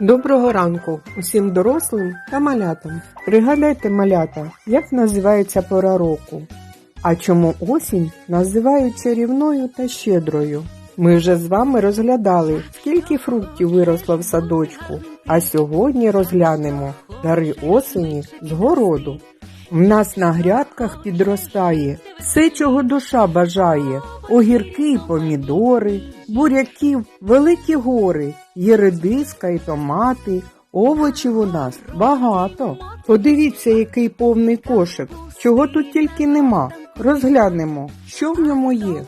Доброго ранку усім дорослим та малятам. Пригадайте, малята, як називається пора року. А чому осінь називають чарівною та щедрою? Ми вже з вами розглядали, скільки фруктів виросло в садочку, а сьогодні розглянемо дари осені з городу. В нас на грядках підростає все, чого душа бажає. Огірки й помідори, буряків, великі гори, є редиска і томати, овочів у нас багато. Подивіться, який повний кошик, чого тут тільки нема. Розглянемо, що в ньому є.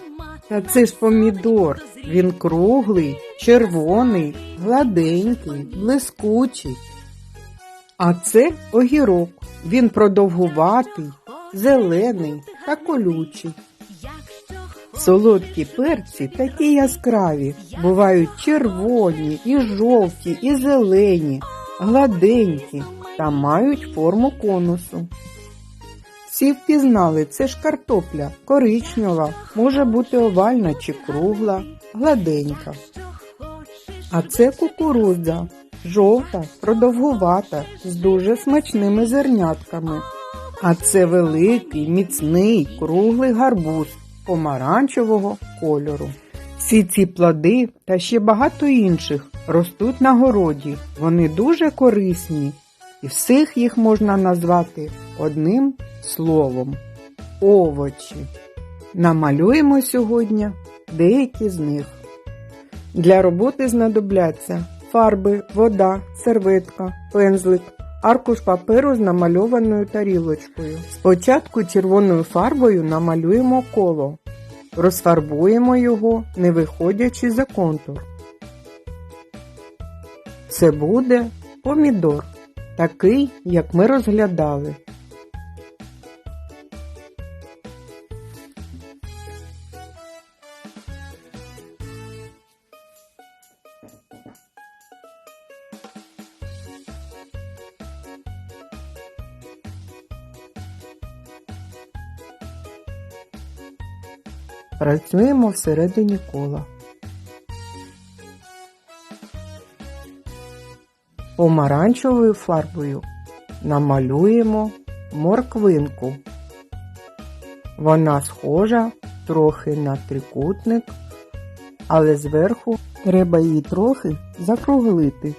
Та це ж помідор. Він круглий, червоний, гладенький, блискучий. А це огірок. Він продовгуватий, зелений та колючий. Солодкі перці такі яскраві, бувають червоні, і жовті, і зелені, гладенькі та мають форму конусу. Всі впізнали, це ж картопля, коричнева, може бути овальна чи кругла, гладенька. А це кукурудза, жовта, продовгувата, з дуже смачними зернятками. А це великий, міцний, круглий гарбуз помаранчевого кольору. Всі ці плоди та ще багато інших ростуть на городі. Вони дуже корисні, і всіх їх можна назвати одним словом овочі. Намалюємо сьогодні деякі з них. Для роботи знадобляться фарби, вода, серветка, пензлик, аркуш паперу з намальованою тарілочкою. Спочатку червоною фарбою намалюємо коло. Розфарбуємо його, не виходячи за контур. Це буде помідор, такий, як ми розглядали. Працюємо всередині кола. Помаранчевою фарбою намалюємо морквинку. Вона схожа трохи на трикутник, але зверху треба її трохи закруглити.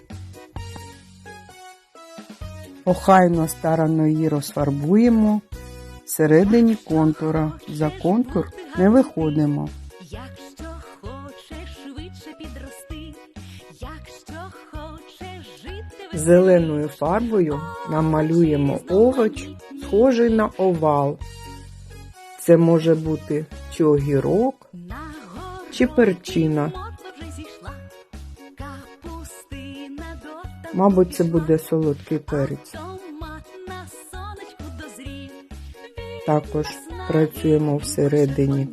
Охайно старанно її розфарбуємо всередині контура. За контур не виходимо. Якщо хочеш швидше підрости, якщо хочеш жити Зеленою фарбою намалюємо овоч, схожий на овал. Це може бути чи огірок, чи перчина. Мабуть, це буде солодкий перець. Також працюємо всередині.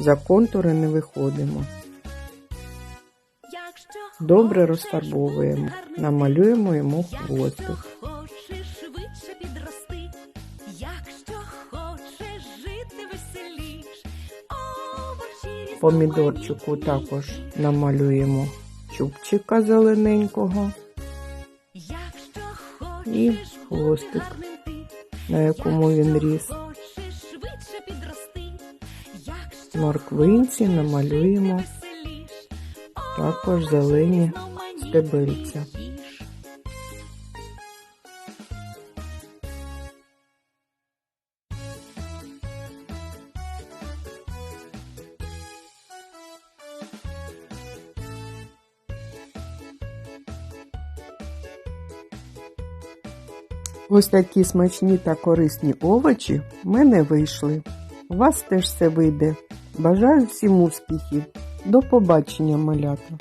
За контури не виходимо. Добре розфарбовуємо, намалюємо йому хвостик. Помідорчику також намалюємо чубчика зелененького, І хвостик. На якому він ріс. Морквинці намалюємо також зелені стебельця. Ось такі смачні та корисні овочі в мене вийшли. У вас теж все вийде. Бажаю всім успіхів. До побачення, малята!